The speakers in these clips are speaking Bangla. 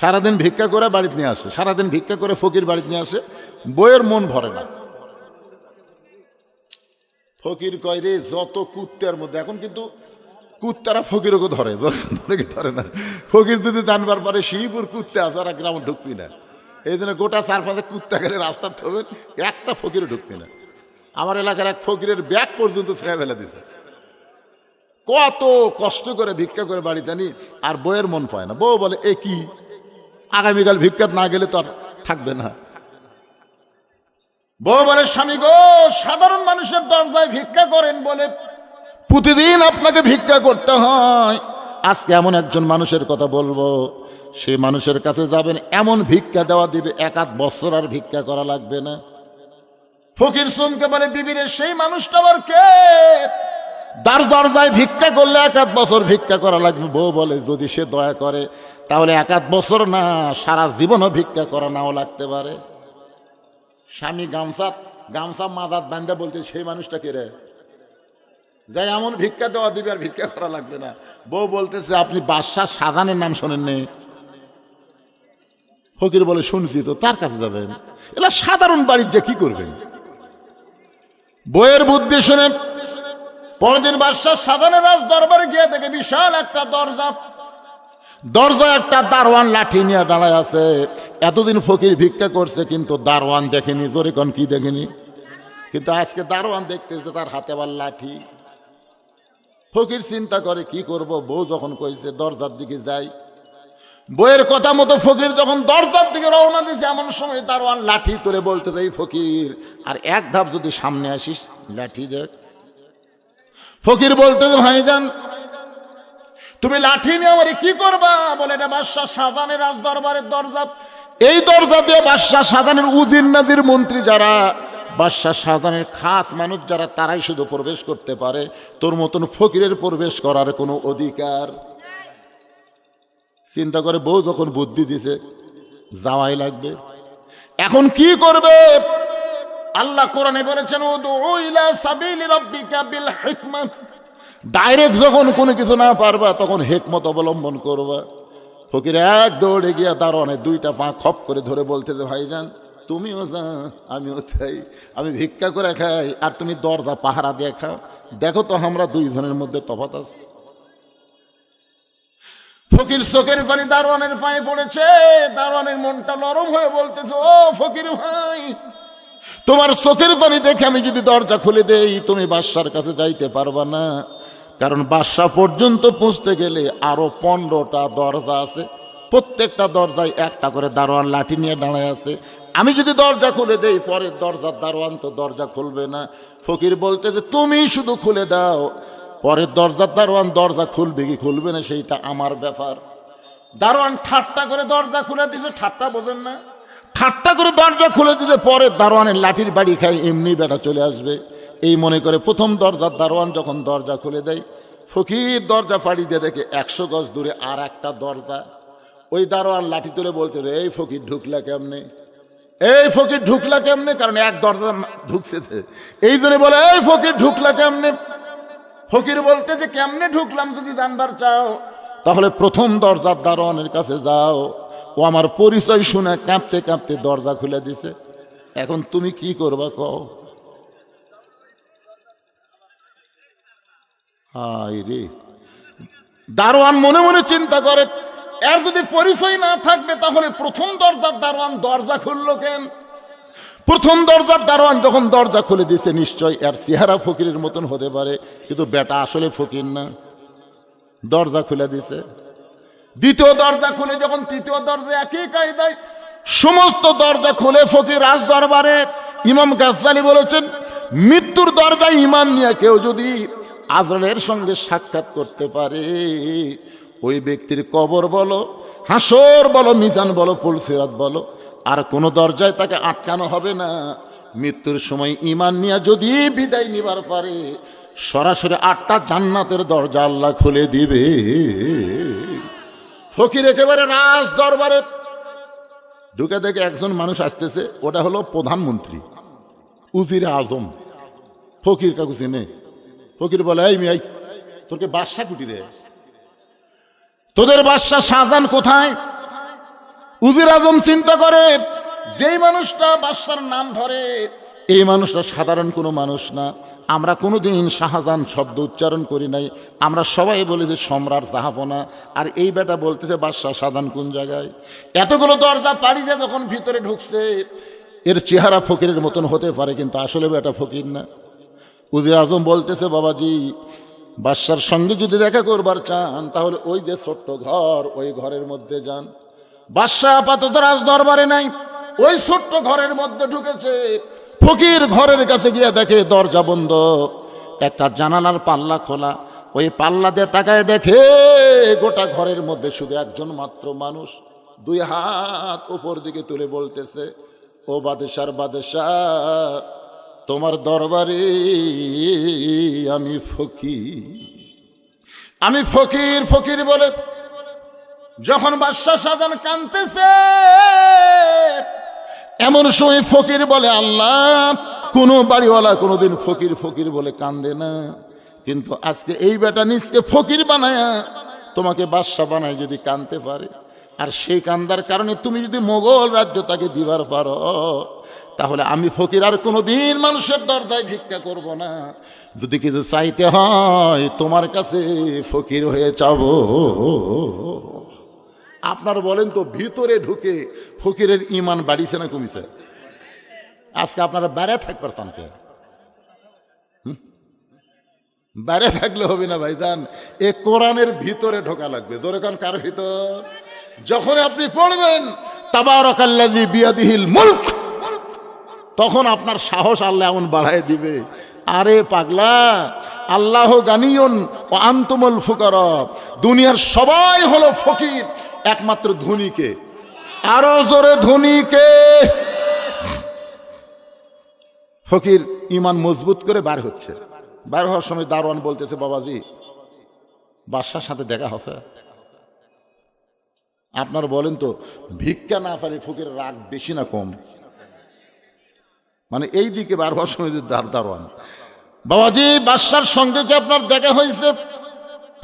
সারাদিন ভিক্ষা করে বাড়িতে নিয়ে আসে, সারাদিন ভিক্ষা করে ফকির বাড়িতে নিয়ে আসে, বইয়ের মন ভরে না। ফকির কয়, রে, যত কুত্তার মধ্যে এখন কিন্তু কুত্তারা ফকিরকে ধরে ধরে ধরে না? ফকির যদি জানবার পরে শিবপুর কুত্তে আছে আর গ্রামে ঢুকবি না। এই জন্য গোটা চার পাঁচে কুত্তা গেলে রাস্তার থবেন একটা ফকিরে ঢুকবি না। আমার এলাকার এক ফকিরের ব্যাগ পর্যন্ত ছেড়ে ফেলে দিছে। কত কষ্ট করে ভিক্ষা করে বাড়িতে আনি, আর বইয়ের মন পায় না। বউ বলে, এ কি? আগামীকাল ভিক্ষাত না গেলে তো আর থাকবে না। বউ বলে, স্বামী গো, সাধারণ মানুষের দরজায় ভিক্ষা করেন বলে প্রতিদিন আপনাকে ভিক্ষা করতে হয়। আজকে এমন একজন মানুষের কথা বলব, সে মানুষের কাছে যাবেন, এমন ভিক্ষা দেওয়া দিবে, এক আধ বছর আর ভিক্ষা করা লাগবে না। ফকির সুমকে বলে, বিবিরে, সেই মানুষটা আবার কে? দার দরজায় ভিক্ষা করলে এক আধ বছর ভিক্ষা করা লাগবে। বউ বলে, যদি সে দয়া করে তাহলে এক আধ বছর না, সারা জীবনও ভিক্ষা করা নাও লাগতে পারে। স্বামী গামছা গামছা মাজাত বান্ধা বলতে সেই মানুষটা কে রে? যাই এমন ভিক্ষা দেওয়া দিবে আর ভিক্ষা করা লাগবে না। বউ বলতেছে, আপনি বাদশাহ সাজানের নাম শোনেননি? ফকির বলে, শুনছি তো, তার কাছে যাবেন? এলা সাধারণ বাড়ির যে কি করবেন? বইয়ের বুদ্ধি শুনে পরদিন বাদশাহ সাধারণ রাজ দরবারে গিয়ে দেখে বিশাল একটা দরজা দরজা একটা দারোয়ান লাঠি নিয়ে দাঁড়ায় আছে। এতদিন ফকির ভিক্ষা করছে, কিন্তু দারোয়ান দেখেনি। জোরেকন কি দেখেনি? কিন্তু আজকে দারোয়ান দেখতেছে তার হাতে আবার লাঠি। ফকির চিন্তা করে, কি করব? বউ যখন কইছে, দরজার দিকে যাই। বইয়ের কথা মতো ফকির যখন দরজার দিকে রওনা দিছে এমন সময় দারোয়ান লাঠি তোরে বলতে যাই, ফকির, আর এক ধাপ যদি সামনে আসিস, লাঠি দেখ। ফকির বলতে, ভাইজান তুমি লাঠি নিয়ে আমার কি করবা? বলে এটা বাদশাহ সাজানের রাজ দরবারের দরজা। এই দরজা দিয়ে বাদশাহ সাজানের উজির নাদির মন্ত্রী যারা, বাদশাহ সাজানের খাস মানুষ যারা, তারাই শুধু প্রবেশ করতে পারে। তোর মতন ফকিরের প্রবেশ করার কোনো অধিকার। চিন্তা করে বউ যখন বুদ্ধি দিছে, যাওয়াই লাগবে। এখন কি করবে? আল্লাহ কোরআনে বলেছেন উদু ইলা সাবিলি রাব্বিকা বিল হিকমা। ডাইরেক্ট যখন কোনো কিছু না পারবা, তখন হেকমত অবলম্বন করবা। ফকির এক দৌড়ে গিয়া দারোয়ানে দুইটা পা খপ করে ধরে বলতে ভাইজান, তুমিও যা আমিও তাই আমি ভিক্ষা করে খাই, আর তুমি দরজা পাহারা দিয়ে খাও। দেখো তো আমরা দুইজনের মধ্যে তফাত আছে। ফকির চোখের পানি দারোয়ানের পায়ে পড়েছে। দারোয়ানের মনটা নরম হয়ে বলতেছে, ও ফকির ভাই, তোমার চোখের পানি দেখে আমি যদি দরজা খুলে দেই, তুমি বাদশার কাছে যাইতে পারবা না। কারণ বাদশা পর্যন্ত পৌঁছতে গেলে আরও পনেরোটা দরজা আছে। প্রত্যেকটা দরজায় একটা করে দারোয়ান লাঠি নিয়ে দাঁড়ায় আছে। আমি যদি দরজা খুলে দেই, পরের দরজার দারোয়ান তো দরজা খুলবে না। ফকির বলতে যে, তুমি শুধু খুলে দাও। পরের দরজার দারোয়ান দরজা খুলবে কি খুলবে না, সেইটা আমার ব্যাপার। দারোয়ান ঠাট্টা করে দরজা খুলে দিছে, ঠাট্টা বোঝেন না। ঠাট্টা করে দরজা খুলে দিতে পরে দারোয়ানের লাঠির বাড়ি খাই এমনি বেটা চলে আসবে। এই মনে করে প্রথম দরজার দারোয়ান যখন দরজা খুলে দেয়, ফকির দরজা ফাড়ি দিয়ে দেখে একশো গজ দূরে আর একটা দরজা। ওই দারোয়ান লাঠি তুলে বলতে এই ফকির ঢুকলা কেমনে? এই ফকির ঢুকলা কেমনে? কারণ এক দরজা ঢুকছে। এই জন্য বলে, এই ফকির ঢুকলা কেমনে? ফকির বলতে যে, কেমনে ঢুকলাম যদি জানবার চাও? তাহলে প্রথম দরজার দারোয়ানের কাছে যাও। ও আমার পরিচয় শুনে কাঁপতে কাঁপতে দরজা খুলে দিছে। এখন তুমি কি করবা কও? হাই রে। দারোয়ান মনে মনে চিন্তা করে, এর যদি পরিচয় না থাকবে তাহলে প্রথম দরজার দারোয়ান দরজা খুললো কেন? প্রথম দরজার দারোয়ান যখন দরজা খুলে দিয়েছে, নিশ্চয় এর চেহারা ফকিরের মতন হতে পারে, কিন্তু বেটা আসলে ফকির না। দরজা খুলে দিছে দ্বিতীয় দরজা খুলে, যখন তৃতীয় দরজা একই কায়দায়, সমস্ত দরজা খুলে ফকির রাজ দরবারে ইমাম গাজ্জালি বলেছেন, মৃত্যুর দরজায় ইমান নিয়ে কেউ যদি আজরালের সঙ্গে সাক্ষাৎ করতে পারে। ওই ব্যক্তির কবর বলো, হাসর বলো, মিজান বলো ফুলসিরাত বলো, আর কোনো দরজায় তাকে আটকানো হবে না। মৃত্যুর সময় ইমান নিয়ে যদি বিদায় নিবার পারে, সরাসরি আটটা জান্নাতের দরজা আল্লাহ খুলে দিবে। ফকির একেবারে রাজ দরবারে ঢুকে দেখে একজন মানুষ আসতেছে, ওটা হলো প্রধানমন্ত্রী, উজিরে আজম। ফকির কাকু চিনে? ফকির বলে, এই মিয়াই তোরকে বাদশা কুটি রে? তোদের বাদশা শাহজাহান কোথায়? উজির আজম চিন্তা করে, যেই মানুষটা বাদশার নাম ধরে, এই মানুষটা সাধারণ কোনো মানুষ না। আমরা কোনোদিন শাহজাহান শব্দ উচ্চারণ করি নাই। আমরা সবাই বলি যে সম্রাট জাহাপনা। আর এই বেটা বলতেছে বাদশাহ সাধারণ কোন জায়গায়? এতগুলো দরজা পাড়ি দিয়ে যখন ভিতরে ঢুকছে, এর চেহারা ফকিরের মতন হতে পারে, কিন্তু আসলে বেটা ফকির না। উজির আজম বলতেছে, বাবাজি, বাদশার সঙ্গে যদি দেখা করবার চান, তাহলে ওই যে ছোট্ট ঘর, ওই ঘরের মধ্যে যান। বাদশাহ আপাতত রাজ দরবারে নাই, ওই ছোট্ট ঘরের মধ্যে ঢুকেছে। ফকির ঘরের কাছে গিয়ে দেখে, দরজা বন্ধ, একটা জানালার পাল্লা খোলা। ওই পাল্লা দিয়ে তাকায় দেখে, গোটা ঘরের মধ্যে শুধু একজন মাত্র মানুষ। দুই হাত উপর দিকে তুলে বলতেছে, ও বাদেশার বাদেশা তোমার দরবারে আমি ফকির। আমি ফকির ফকির বলে। যখন বাদশাহ সাজান কানতেছে এমন সময় ফকির বলে, আল্লাহ, কোনো বাড়িওয়ালা কোনোদিন ফকির ফকির বলে কান্দে না। কিন্তু আজকে এই বেটা নিজকে ফকির বানায়া, তোমাকে বাদশাহ বানায় যদি কানতে পারে। আর সেই কান্দার কারণে তুমি যদি মোগল রাজ্য তাকে দিবার পারো তাহলে আমি ফকির আর কোনোদিন মানুষের দরজায় ভিক্ষা করব না। যদি কিছু চাইতে হয়, তোমার কাছে ফকির হয়ে চাবো আপনার বলেন তো, ভিতরে ঢুকে ফকিরের ইমান বাড়িছে না কমিছে? আজকে আপনারা বেড়ে থাকবার শান্তি বাইরে থাকলে হবে না ভাইজান। এ কোরআনের ভিতরে ঢোকা লাগবে। দোরেকান কার ভিতর? যখন আপনি পড়বেন তাবারকাল্লাজি বিয়াদিহিল মুলক। তখন আপনার সাহস আল্লাহ এমন বাড়ায় দিবে। আরে পাগলা, আল্লাহ গানিয়ন ও আন্তমল ফুকর। দুনিয়ার সবাই হলো ফকির, একমাত্র ধনীকে। আরও জোরে ধনীকে। ফকির ইমান মজবুত করে বার হচ্ছে। বার হওয়ার সময় দারোয়ান বলতেছে, বাবাজি, বাদশার সাথে দেখা হচ্ছে। আপনার বলেন তো, ভিক্ষা না পারে ফকির রাগ বেশি না কম? মানে এই দিকে বার হওয়ার সময় দার দারোয়ান। বাবাজি, বাদশার সঙ্গে যে আপনার দেখা হয়েছে,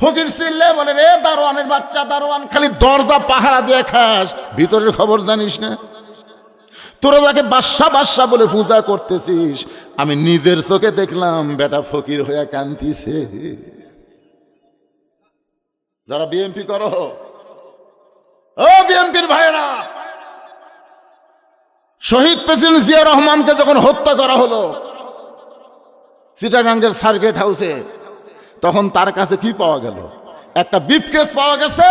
ফকির চিল্লে বলে রে দারোয়ানের বাচ্চা, দারোয়ান, খালি দরজা পাহারা দিয়ে খাস। ভিতরের খবর জানিস না? তোরা তাকে বাদশা বাদশা বলে পূজা করতেছিস, আমি নিজের চোখে দেখলাম, বেটা ফকির হইয়া কান্দিছে যারা বিএমপি করো, ও বিএমপির ভাইরা শহীদ প্রেসিডেন্ট জিয়া রহমানকে যখন হত্যা করা হলো, চিটাগাঙ্গের সার্কিট হাউসে, তখন তার কাছে কি পাওয়া গেল? একটা বিফকেস পাওয়া গেছে।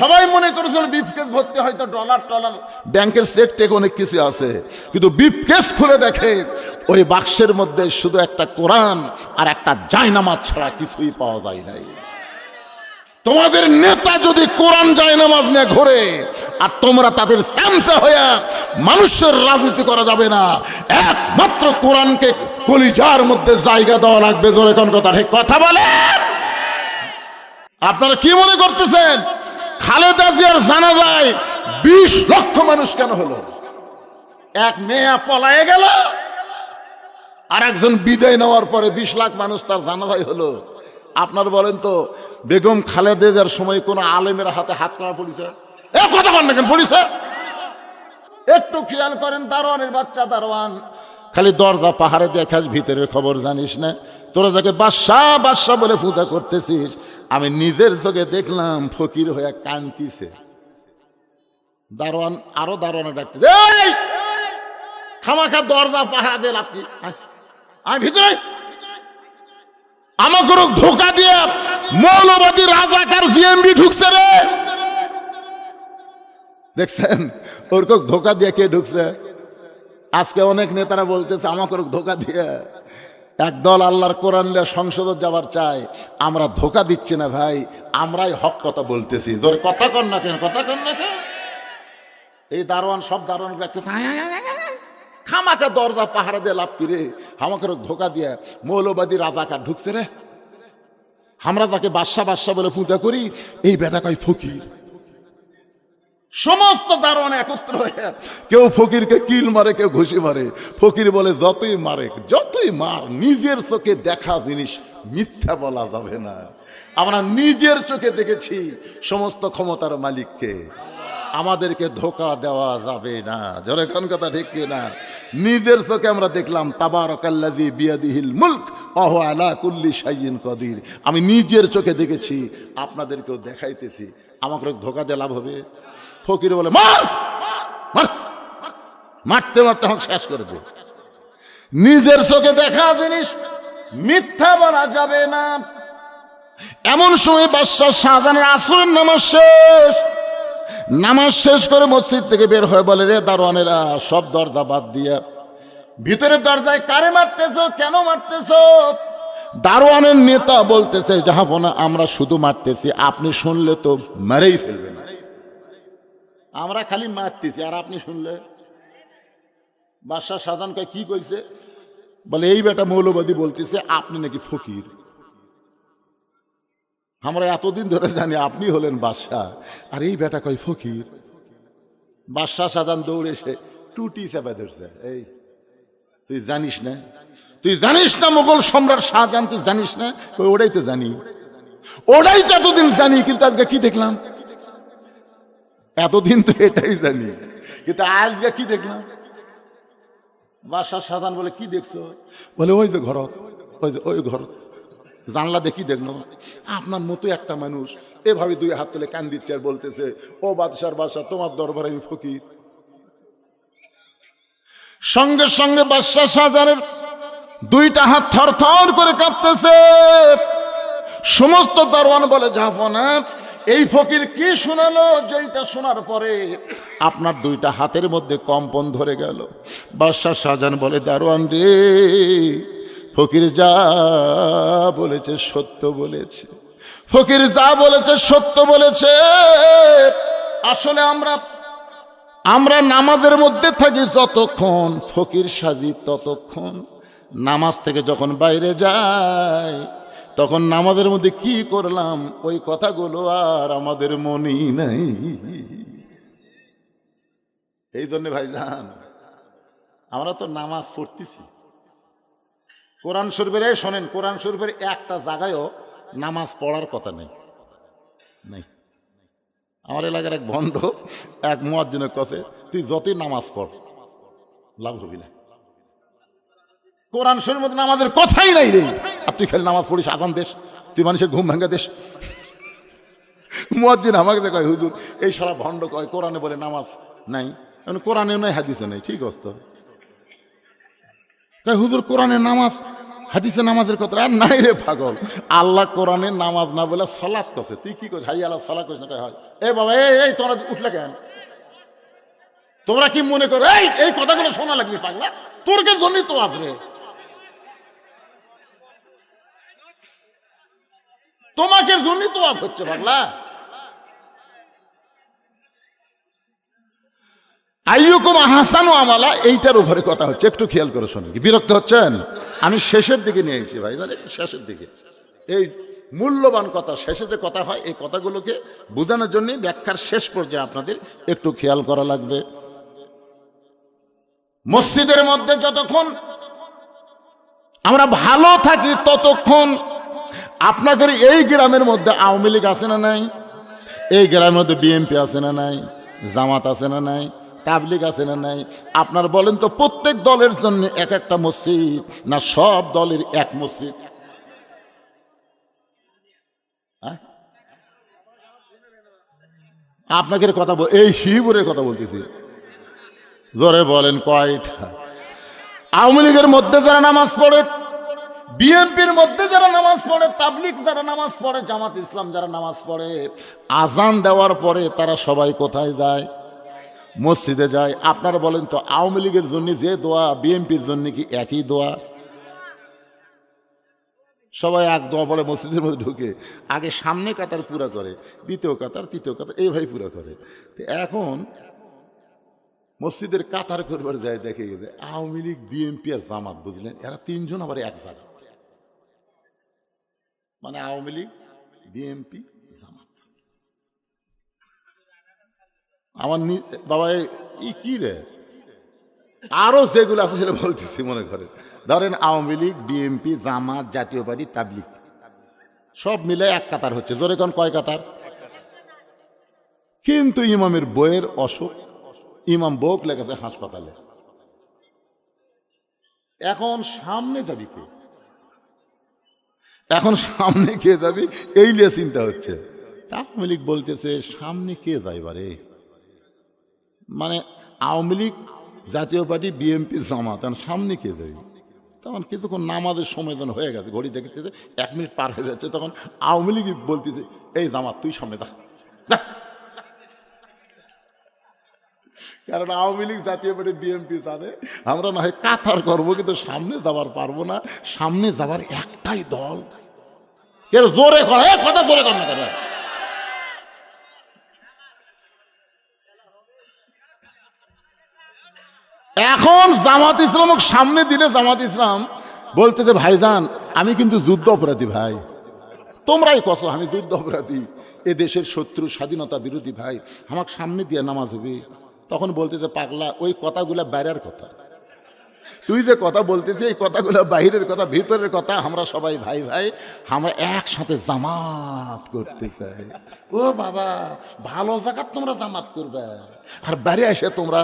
সবাই মনে করেছিল বিফকেস ভর্তি হয়তো ডলার টলার ব্যাংকের চেক টেক অনেক কিছু আছে। কিন্তু বিফকেস খুলে দেখে, ওই বাক্সের মধ্যে শুধু একটা কোরআন আর একটা জায়নামাজ ছাড়া কিছুই পাওয়া যায় নাই। তোমাদের নেতা যদি কোরআন যায় নামাজ নিয়ে ঘোরে, আর তোমরা তাদের স্যামসা হইয়া মানুষের রাজনীতি করা যাবে না। একমাত্র কোরআনকে কলিজার মধ্যে জায়গা দেওয়া লাগবে, জোরে কোন কথা? ঠিক কথা বলেন? আপনারা কি মনে করতেছেন? খালেদা জিয়ার জানা যায় বিশ লক্ষ মানুষ কেন হলো? এক মেয়ে পলায়ে গেল, আর একজন বিদায় নেওয়ার পরে বিশ লাখ মানুষ তার জানাজাই হলো। আপনার বলেন তো বেগম খালেদার সময় কোন আলেমের হাতে হাত করা পড়িছে এ কথা কন না পড়িছে একটু খেয়াল করেন দারোয়ানের বাচ্চা দারোয়ান। খালি দরজা পাহাড়ে দেখাস ভিতরের খবর জানিস না। তোরা যাকে বাদশাহ বাদশাহ বলে পূজা করতেছিস আমি নিজের চোখে দেখলাম ফকির হয়ে কান্তিছে দারোয়ান আরও দারোয়ানে ডাকতেছে এই! খামাখা দরজা পাহাড় দেন আপনি আয়, আয় ভিতরে। আমাকে ধোকা দিয়ে মৌলবাদী রাজাকার জিএমবি ঢুকছে রে। দেখছেন? ওরকম ধোকা দিয়ে কে ঢুকছে? আজকে অনেক নেতারা বলতেছে, আমাকে ধোকা দিয়ে একদল আল্লাহর কোরআন সংসদে যাবার চায়। আমরা ধোকা দিচ্ছি না ভাই, আমরাই হক কথা বলতেছি। জোরে কথা কর না কেন, কথা কর না কেন। এই দারোয়ান সব দারোয়ান রাখতেছে খামাকা দরজা পাহারা দিয়ে লাভ কিরে আমাকে ধোকা দিয়ে, মৌলবাদী রাজাকার ঢুকছে রে। আমরা তাকে বাদশা বাদশা বলে পূজা করি, এই বেটা কয় ফকির। সমস্ত দারোয়ান একত্র হয়ে কেউ ফকিরকে কিল মারে, কেউ ঘুষি মারে। ফকির বলে, যতই মারে, যতই মার, নিজের চোখে দেখা জিনিস মিথ্যা বলা যাবে না। আমরা নিজের চোখে দেখেছি সমস্ত ক্ষমতার মালিককে। আমাদেরকে ধোকা দেওয়া যাবে না। জোরেখন কথা ঠিক কি না নিজের চোখে আমরা দেখলাম, তাবারকাল্লাযী বিয়াদিহিল মুলক অহ আলা কুল্লি শাইইন কদির। আমি নিজের চোখে দেখেছি, আপনাদেরকেও দেখাইতেছি। আমাকে ধোকা দিয়ে লাভ হবে? ফকির বলে, মার! মার! মারতে মারতে আমাকে শেষ করে দে। নিজের চোখে দেখা জিনিস, মিথ্যা বলা যাবে না। এমন সময় বাদশাহ শাহজাহানের আসরের নামাজ শেষ। নামাজ শেষ করে মসজিদ থেকে বের হয়ে বলে, রে দারোয়ানেরা, সব দরজা বাদ দিয়ে, ভিতরের দরজায় কারে মারতেছ? কেন মারতেছ? দারোয়ানের নেতা বলতেছে জাহাপনা আমরা শুধু মারতেছি, আপনি শুনলে তো মেরেই ফেলবেন আমরা খালি মারতেছি, আর আপনি শুনলে? বাদশাহ সাধারণকে কি কইছে? বলে, এই বেটা মৌলবাদী বলতেছে, আপনি নাকি ফকির। আমরা এতদিন ধরে জানি আপনি হলেন বাদশাহ। আর এই বেটা কয় ফকির? বাদশাহ সাধারণ দৌড়ে এসে টুটি চেপে ধরছে। এই, তুই জানিস না? তুই জানিস না মোগল সম্রাট শাহজাহান? তুই জানিস না? ওটাই তো জানি। ওটাই তো এতদিন জানি, কিন্তু আজকে কি দেখলাম? এতদিন তো এটাই জানি। কিন্তু আজকে কি দেখলাম? বাদশাহ সাধারণ বলে, কি দেখছ? বলে, ওই যে ঘর, ওই যে, ওই ঘর। জানলা দেখি দেখল, আপনার মতো একটা মানুষ। এভাবে দুই হাত তুলে কান দিচ্ছে আর বলতেছে, ও বাদশার বাদশাহ তোমার দরবারে আমি ফকির। সঙ্গে সঙ্গে বাদশাহ শাহজাহানের দুইটা হাত থর থর করে কাঁপতেছে। সমস্ত দারোয়ান বলে জাফনা এই ফকির কি শোনালো? যেটা শোনার পরে আপনার দুইটা হাতের মধ্যে কম্পন ধরে গেল। বাদশাহ শাহজাহান বলে, দারোয়ান রে ফকির যা বলেছে, সত্য বলেছে। ফকির যা বলেছে, সত্য বলেছে। আসলে আমরা আমরা নামাজের মধ্যে থাকি যতক্ষণ ফকির সাজি ততক্ষণ। নামাজ থেকে যখন বাইরে যাই তখন নামাজের মধ্যে কি করলাম? ওই কথাগুলো আর আমাদের মনেই নাই। এই জন্যে ভাইজান, আমরা তো নামাজ পড়তেছি। কোরআন শরীফের, এই শোনেন, কোরআন শরীফের একটা জায়গায়ও নামাজ পড়ার কথা নেই। নেই। আমার এলাকার এক ভণ্ড, এক মুয়াজ্জিনের কাছে, তুই যতই নামাজ পড়, লাভ হবি না। কোরআন শরীর মধ্যে নামাজের কথাই নাই রে। আর তুই খালি নামাজ পড়িস আগান দেশ, তুই মানুষের ঘুম ভাঙ্গা দেশ। মুয়াজ্জিন আমাকে দেখায় হুজুর, এই সারা ভণ্ড কয়, কোরআনে বলে নামাজ নাই। কোরআনেও নাই হাদিসে নাই। ঠিক আছে তো কয়, হুজুর কোরআনের নামাজ, হাদিসে নামাজের কথা? আর নাই রে পাগল। আল্লাহ কোরআনে নামাজ না বলে সালাত করছে। তুই কি করছিস? হাই আল্লাহ, সালাত করছিস না? হয়। এ বাবা এই এই তোমরা উঠলে কেন? তোমরা কি মনে করো? এই এই কথাগুলো শোনা লাগবে, পাগলা। তোর কে জন্যই তো আসবে তোমাকে জন্যই তো আস হচ্ছে, পাগলা। আইয়ুকুম হাসান আমালা, এইটার উপরে কথা হচ্ছে। একটু খেয়াল করে শোনেন কি, বিরক্ত হচ্ছেন? আমি শেষের দিকে নিয়ে এসেছি ভাই একটু শেষের দিকে। এই মূল্যবান কথা, শেষে যে কথা হয়, এই কথাগুলোকে বোঝানোর জন্য ব্যাখ্যার শেষ পর্যায়ে আপনাদের একটু খেয়াল করা লাগবে। মসজিদের মধ্যে যতক্ষণ আমরা ভালো থাকি, ততক্ষণ আপনাদের এই গ্রামের মধ্যে আওয়ামী লীগ আছে না নাই? এই গ্রামের মধ্যে বিএনপি আছে না নাই? জামাত আছে না নাই? তাবলিগ আছে না নাই? আপনার বলেন তো প্রত্যেক দলের জন্য এক একটা মসজিদ না সব দলের এক মসজিদ? হ্যাঁ? আপনাকে কথা বল, এই শিবুরের কথা বলতেছি। জোরে বলেন কয়টা? আওয়ামী লীগের মধ্যে যারা নামাজ পড়ে, বিএনপির মধ্যে যারা নামাজ পড়ে তাবলিক যারা নামাজ পড়ে, জামাত ইসলাম যারা নামাজ পড়ে আজান দেওয়ার পরে তারা সবাই কোথায় যায়? মসজিদে যায়। আপনারা বলেন তো, আওয়ামী লীগের জন্য যে দোয়া, বিএনপির জন্য কি একই দোয়া? সবাই এক দোয়া পড়ে মসজিদের মধ্যে ঢুকে, আগে সামনে কাতার পুরা করে, দ্বিতীয় কাতার, তৃতীয় কাতার, এইভাবে পুরা করে। তো এখন মসজিদের কাতার করবার যায়, দেখে গেছে, আওয়ামী লীগ, বিএনপি আর জামাত, বুঝলেন? এরা তিনজন আবার এক জায়গা। মানে আওয়ামী লীগ, বিএনপি আমার বাবা ই কি রে? আরও যেগুলো আছে সেটা বলতেছি, মনে করে। ধরেন আওয়ামী লীগ, বিএনপি, জামাত, জাতীয় পার্টি, তাবলিগ। সব মিলে এক কাতার হচ্ছে। জোরে কোন কয় কাতার? কিন্তু ইমামের বইয়ের অসুখ, ইমাম বোক লেগেছে হাসপাতালে। এখন সামনে যাবি কে? এখন সামনে কে যাবি? এই নিয়ে চিন্তা হচ্ছে। আওয়ামী লীগ বলতেছে, সামনে কে যাইবারে? মানে আওয়ামী লীগ জাতীয় পার্টি বিএমপি জামাত এখন সামনে কে যাবে তখন কিছুক্ষণ নামাজের সময় যেন হয়ে গেছে, ঘড়ি দেখতেছে, এক মিনিট পার হয়ে যাচ্ছে, তখন আওয়ামী লীগ বলতেছে, এই জামাত তুই সামনে যা। কারণ আওয়ামী লীগ জাতীয় পার্টি, বিএনপি জানে, আমরা না হয় কাতার করব, কিন্তু সামনে যাবার পারব না। সামনে যাবার একটাই দল। জোরে কর? কথা জোরে কর না এখন জামাত ইসলামক সামনে দিলে জামাত ইসলাম বলতে যে, ভাইজান, আমি কিন্তু যুদ্ধ অপরাধী ভাই। তোমরাই কস, আমি যুদ্ধ অপরাধী। এ দেশের শত্রু, স্বাধীনতা বিরোধী ভাই। আমাকে সামনে দিয়ে নামাজ হবে। তখন বলতে যে, পাগলা, ওই কথাগুলা বাইরের কথা। তুই যে কথা বলতেছি, এই কথাগুলো বাইরের কথা, ভিতরের কথা, আমরা সবাই ভাই ভাই, আমরা একসাথে জামাত করতে চাই। ও বাবা, ভালো জায়গা তোমরা জামাত করবে। আর বাইরে এসে তোমরা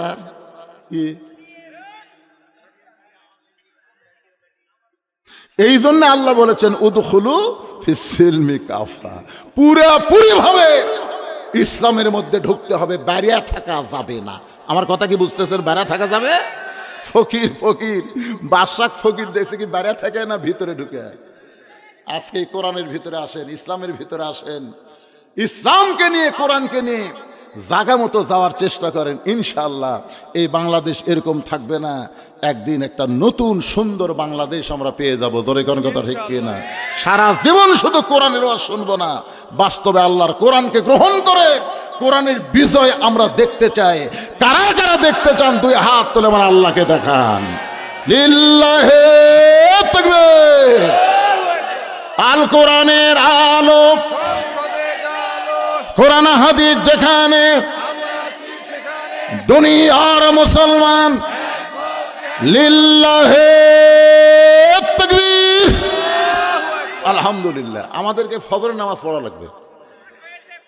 এই জন্য আল্লাহ বলেছেন, উদখুলু ফিসিলমি কাফা পুরাপুরি ভাবে ইসলামের মধ্যে ঢুকতে হবে বেরিয়া থাকা যাবে না। আমার কথা কি বুঝতেছেন? বেড়া থাকা যাবে? ফকির ফকির। বাদশাক ফকির দেখছে কি বেড়া থাকে না ভিতরে ঢুকে? আজকে কোরআনের ভিতরে আসেন, ইসলামের ভিতরে আসেন। ইসলামকে নিয়ে, কোরআনকে নিয়ে জাগা মতো যাওয়ার চেষ্টা করেন ইনশাল্লাহ এই বাংলাদেশ এরকম থাকবে না। একদিন একটা নতুন সুন্দর বাংলাদেশ আমরা পেয়ে যাব। ধরে কথা ঠিক না? সারা জীবন শুধু কোরআনের ওয়াজ শুনব না। বাস্তবে আল্লাহর কোরআনকে গ্রহণ করে কোরআনের বিজয় আমরা দেখতে চাই। কারা কারা দেখতে চান, দুই হাত তুলে আমার আল্লাহকে দেখান। আল কোরআনের আলো কোরআন হাদিস যেখানে দুনিয়ার মুসলমান লিল্লাহে আলহামদুলিল্লাহ। আমাদেরকে ফজরের নামাজ পড়া লাগবে।